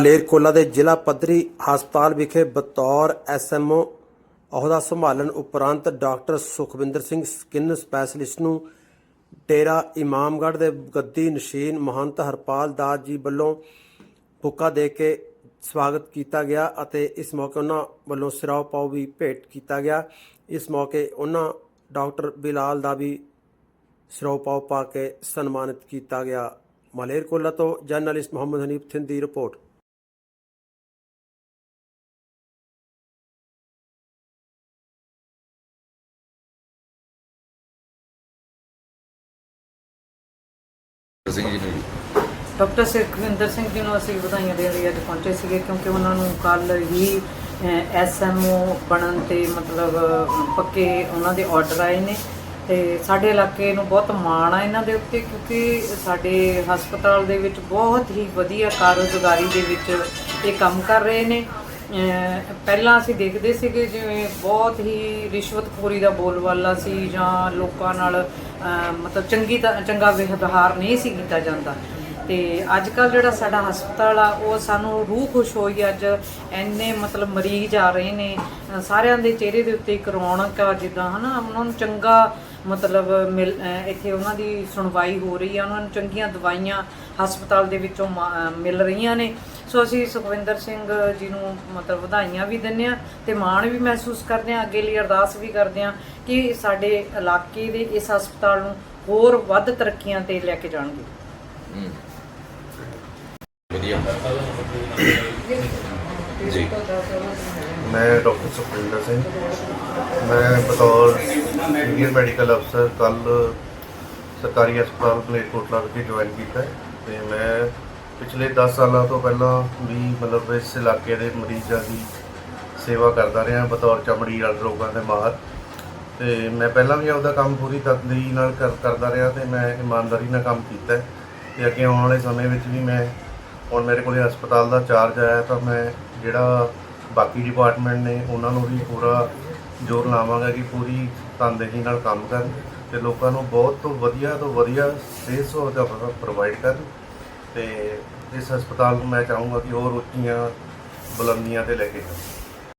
ਮਲੇਰਕੋਲਾ ਦੇ ਜ਼ਿਲ੍ਹਾ ਪੱਧਰੀ ਹਸਪਤਾਲ ਵਿਖੇ ਬਤੌਰ ਐਸਐਮਓ ਅਹੁਦਾ ਸੰਭਾਲਣ ਉਪਰੰਤ doctor Sukhwinder Singh skin specialist ਨੂੰ ਡੇਰਾ ਇਮਾਮਗੜ੍ਹ ਦੇ ਗੱਦੀ ਨਸ਼ੀਨ ਮਹੰਤ ਹਰਪਾਲ ਦਾਸ ਜੀ ਵੱਲੋਂ ਬੁੱਕਾ ਦੇ ਕੇ ਸਵਾਗਤ ਕੀਤਾ ਗਿਆ ਅਤੇ ਇਸ ਮੌਕੇ ਉਹਨਾਂ ਵੱਲੋਂ ਸਿਰਾਓ ਪਾਉ ਵੀ ਭੇਟ ਕੀਤਾ ਗਿਆ। ਇਸ ਮੌਕੇ ਉਹਨਾਂ ਡਾਕਟਰ ਬਿਲਾਲ ਦਾ ਵੀ ਸਿਰਾਓ ਪਾਉ ਪਾ ਕੇ ਸਨਮਾਨਿਤ ਕੀਤਾ ਗਿਆ। ਮਲੇਰਕੋਲਾ ਤੋਂ ਜਰਨਲਿਸਟ ਮੁਹੰਮਦ ਹਨੀਫ ਥਿੰਦ ਦੀ ਰਿਪੋਰਟ। ਸਿੰਘ ਜੀ ਨੂੰ ਡਾਕਟਰ ਸੁਖਵਿੰਦਰ ਸਿੰਘ ਜੀ ਨੂੰ ਅਸੀਂ ਵਧਾਈਆਂ ਦੇਣ ਲਈ ਅੱਜ ਪਹੁੰਚੇ ਸੀਗੇ ਕਿਉਂਕਿ ਉਹਨਾਂ ਨੂੰ ਕੱਲ ਹੀ ਐਸਐਮਓ ਬਣਨ ਤੇ ਮਤਲਬ ਪੱਕੇ ਉਹਨਾਂ ਦੇ ਆਰਡਰ ਆਏ ਨੇ। ਤੇ ਸਾਡੇ ਇਲਾਕੇ ਨੂੰ ਬਹੁਤ ਮਾਣ ਆ ਇਹਨਾਂ ਦੇ ਉੱਤੇ ਕਿਉਂਕਿ ਸਾਡੇ ਹਸਪਤਾਲ ਦੇ ਵਿੱਚ ਬਹੁਤ ਹੀ ਵਧੀਆ ਕਾਰੋਜ਼ਗਾਰੀ ਦੇ ਵਿੱਚ ਇਹ ਕੰਮ ਕਰ ਰਹੇ ਨੇ। ਪਹਿਲਾਂ ਅਸੀਂ ਦੇਖਦੇ ਸੀਗੇ ਜਿਵੇਂ ਬਹੁਤ ਹੀ ਰਿਸ਼ਵਤਖੋਰੀ ਦਾ ਬੋਲਬਾਲਾ ਸੀ ਜਾਂ ਲੋਕਾਂ ਨਾਲ ਮਤਲਬ ਚੰਗੀ ਤਾਂ, ਚੰਗਾ ਵਿਵਹਾਰ ਨਹੀਂ ਸੀ ਕੀਤਾ ਜਾਂਦਾ। ਤੇ ਅੱਜ ਕੱਲ ਜਿਹੜਾ ਸਾਡਾ ਹਸਪਤਾਲ ਆ, ਉਹ ਸਾਨੂੰ ਰੂਹ ਖੁਸ਼ ਹੋਈ ਅੱਜ ਐਨੇ ਮਤਲਬ ਮਰੀਜ਼ ਆ ਰਹੇ ਨੇ। ਸਾਰਿਆਂ ਦੇ ਚਿਹਰੇ ਦੇ ਉੱਤੇ ਇੱਕ ਰੌਣਕ ਆ, ਜਿੱਦਾਂ ਹਨਾ, ਉਹਨਾਂ ਨੂੰ ਚੰਗਾ ਮਤਲਬ ਮਿਲ ਇੱਥੇ ਉਹਨਾਂ ਦੀ ਸੁਣਵਾਈ ਹੋ ਰਹੀ ਆ, ਉਹਨਾਂ ਨੂੰ ਚੰਗੀਆਂ ਦਵਾਈਆਂ ਹਸਪਤਾਲ ਦੇ ਵਿੱਚੋਂ ਮਾ- ਮਿਲ ਰਹੀਆਂ ਨੇ। ਸੋ ਅਸੀਂ ਸੁਖਵਿੰਦਰ ਸਿੰਘ ਜੀ ਨੂੰ ਮਤਲਬ ਵਧਾਈਆਂ ਵੀ ਦਿੰਦੇ ਆ ਤੇ ਮਾਣ ਵੀ ਮਹਿਸੂਸ ਕਰਦੇ ਆ ਅੱਗੇ ਲਈ ਅਰਦਾਸ ਵੀ ਕਰਦੇ ਆ ਕਿ ਸਾਡੇ ਇਲਾਕੇ ਦੇ ਇਸ ਹਸਪਤਾਲ ਨੂੰ ਹੋਰ ਵੱਧ ਤਰੱਕੀਆਂ ਤੇ ਲੈ ਕੇ ਜਾਣਗੇ। ਹੂੰ। ਵਧੀਆ। ਜੀ। ਮੈਂ ਡਾਕਟਰ ਸੁਖਵਿੰਦਰ ਸਿੰਘ। ਮੈਂ ਬਤੌਰ ਸੀਨੀਅਰ ਮੈਡੀਕਲ ਅਫਸਰ। ਕੱਲ ਸਰਕਾਰੀ ਹਸਪਤਾਲ ਮਲੇਰਕੋਟਲਾ ਵਿਖੇ ਜੁਆਇਨ ਕੀਤਾ ਤੇ ਮੈਂ ਪਿਛਲੇ 10 ਸਾਲਾਂ ਤੋਂ ਪਹਿਲਾਂ ਵੀ ਮਤਲਬ ਇਸ ਇਲਾਕੇ ਦੇ ਮਰੀਜ਼ਾਂ ਦੀ ਸੇਵਾ ਕਰਦਾ ਰਿਹਾ ਬਤੌਰ ਚਮੜੀ ਵਾਲੇ ਰੋਗਾਂ ਦੇ ਮਾਹਰ। ਤੇ ਮੈਂ ਪਹਿਲਾਂ ਵੀ ਆਪਦਾ ਕੰਮ ਪੂਰੀ ਤਕਦੀਰੀ ਨਾਲ ਕਰਦਾ ਰਿਹਾ ਤੇ ਮੈਂ ਇਮਾਨਦਾਰੀ ਨਾਲ ਕੰਮ ਕੀਤਾ ਹੈ। ਤੇ ਅੱਗੇ ਆਉਣ ਵਾਲੇ ਸਮੇਂ ਵਿੱਚ ਵੀ ਮੈਂ ਹੁਣ ਮੇਰੇ ਕੋਲੇ ਹਸਪਤਾਲ ਦਾ ਚਾਰਜ ਆਇਆ ਤਾਂ ਮੈਂ ਜਿਹੜਾ ਬਾਕੀ ਡਿਪਾਰਟਮੈਂਟ ਨੇ ਉਹਨਾਂ ਨੂੰ ਵੀ ਪੂਰਾ ਜ਼ੋਰ ਲਾਵਾਂਗਾ ਕਿ ਪੂਰੀ ਤਨਦੇਹੀ ਨਾਲ ਕੰਮ ਕਰਨ ਤੇ ਲੋਕਾਂ ਨੂੰ ਬਹੁਤ ਤੋਂ ਵਧੀਆ ਤੋਂ ਵਧੀਆ ਸਿਹਤ ਸਹੂਲਤਾਂ ਪ੍ਰੋਵਾਈਡ ਕਰਨ। ਤੇ ਇਸ ਹਸਪਤਾਲ ਨੂੰ ਮੈਂ ਚਾਹੂੰਗਾ ਕਿ ਹੋਰ ਉੱਚੀਆਂ ਬੁਲੰਦੀਆਂ ਤੇ ਲੈ ਕੇ ਜਾਣ।